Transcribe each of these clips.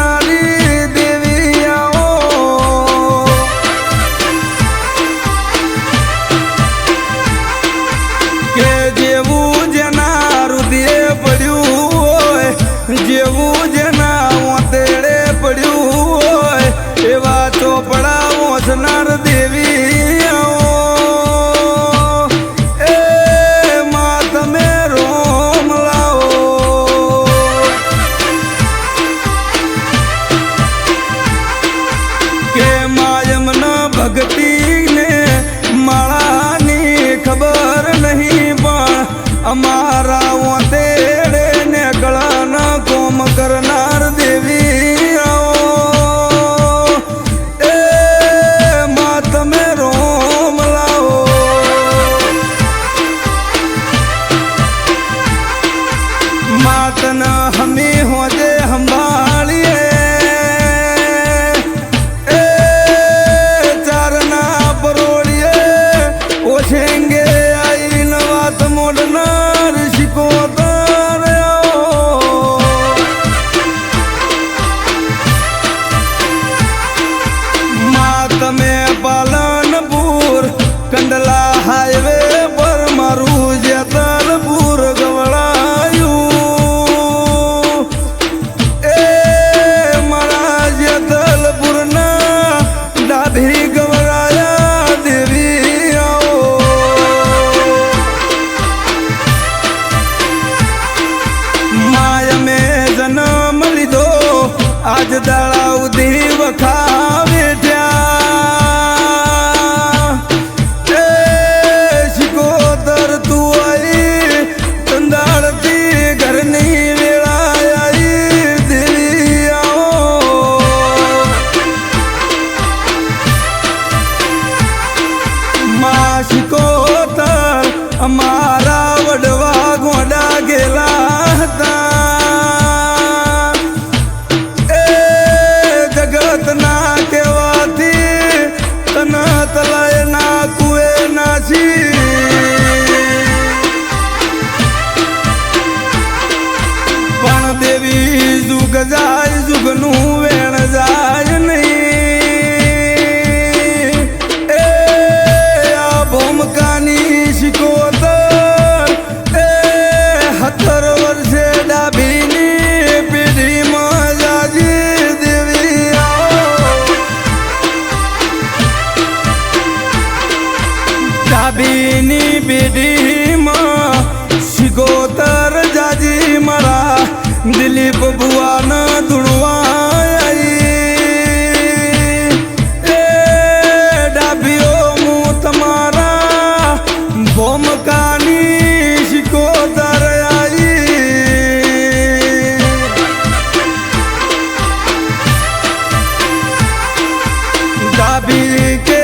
not Babilik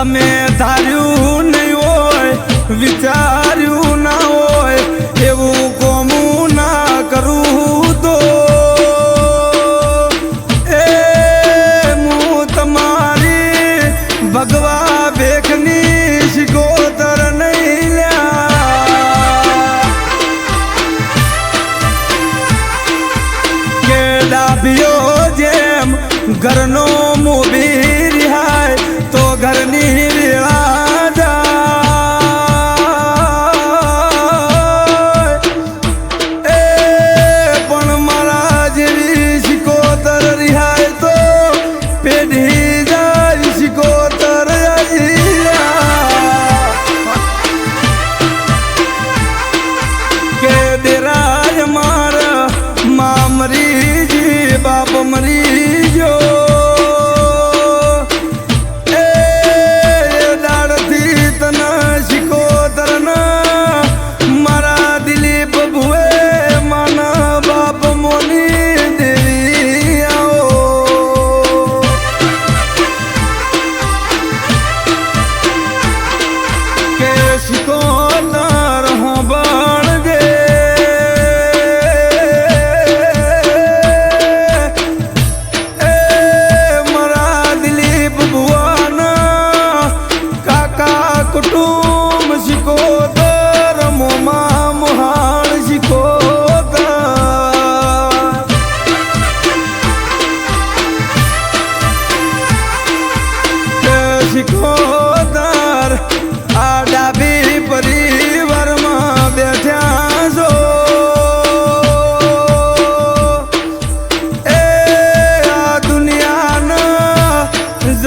તમે ધાર્યું નહીં હોય, વિચાર્યું ના હોય, એવું કોમું ના કરું તો. એ હું તમારી ભગવા ભેખની શિકોતર નહીં લ્યા. જેમ ઘરનો મોબી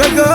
저거